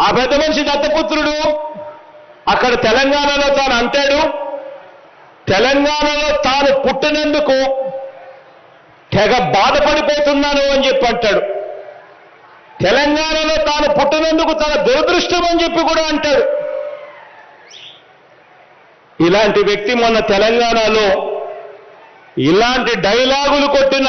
ఆ పెద్ద మనిషి దత్తపుత్రుడు అక్కడ తెలంగాణలో తాను అంటాడు తెలంగాణలో తాను పుట్టినందుకు తెగ బాధపడిపోతున్నాను అని చెప్పి అంటాడు. తెలంగాణలో తాను పుట్టినందుకు తన దురదృష్టం అని చెప్పి కూడా అంటాడు. ఇలాంటి వ్యక్తి మొన్న తెలంగాణలో ఇలాంటి డైలాగులు కొట్టిన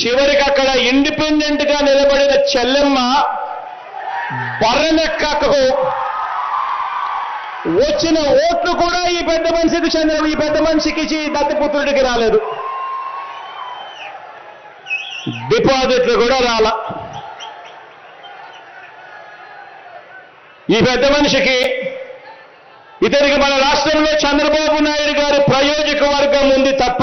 చివరికి అక్కడ ఇండిపెండెంట్గా నిలబడిన చెల్లెమ్మ బర్రెనెక్కకు వచ్చిన ఓట్లు కూడా ఈ పెద్ద మనిషికి చెందిన ఈ పెద్ద మనిషికి దత్తపుత్రుడికి రాలేదు. డిపాజిట్లు కూడా రాల. ఈ పెద్ద మనిషికి ఇతనికి మన రాష్ట్రంలో చంద్రబాబు నాయుడు గారి ప్రయోజక వర్గం ఉంది తప్ప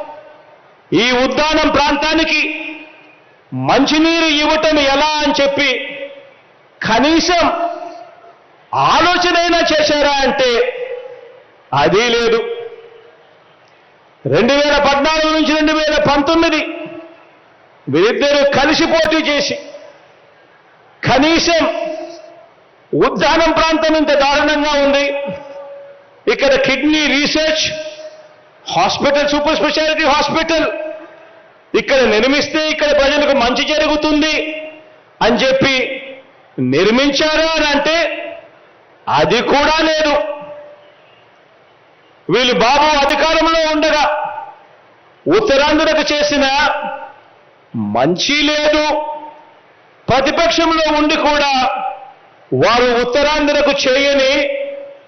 ఈ ఉద్యానం ప్రాంతానికి మంచినీరు ఇవ్వటం ఎలా అని చెప్పి కనీసం ఆలోచనైనా చేశారా అంటే అది లేదు. రెండు వేల పద్నాలుగు నుంచి రెండు వేల పంతొమ్మిది వీరిద్దరూ కలిసి పోటీ చేసి కనీసం ఉద్యానం ప్రాంతం ఇంత దారుణంగా ఉంది. ఇక్కడ kidney research hospital super speciality hospital. ఇక్కడ నిర్మిస్తే ఇక్కడ ప్రజలకు మంచి జరుగుతుంది అని చెప్పి నిర్మించారు అని అంటే అది కూడా లేదు. వీళ్ళు బాబు అధికారంలో ఉండగా ఉత్తరాంధ్రకు చేసిన మంచి లేదు. ప్రతిపక్షంలో ఉండి కూడా వారు ఉత్తరాంధ్రకు చేయని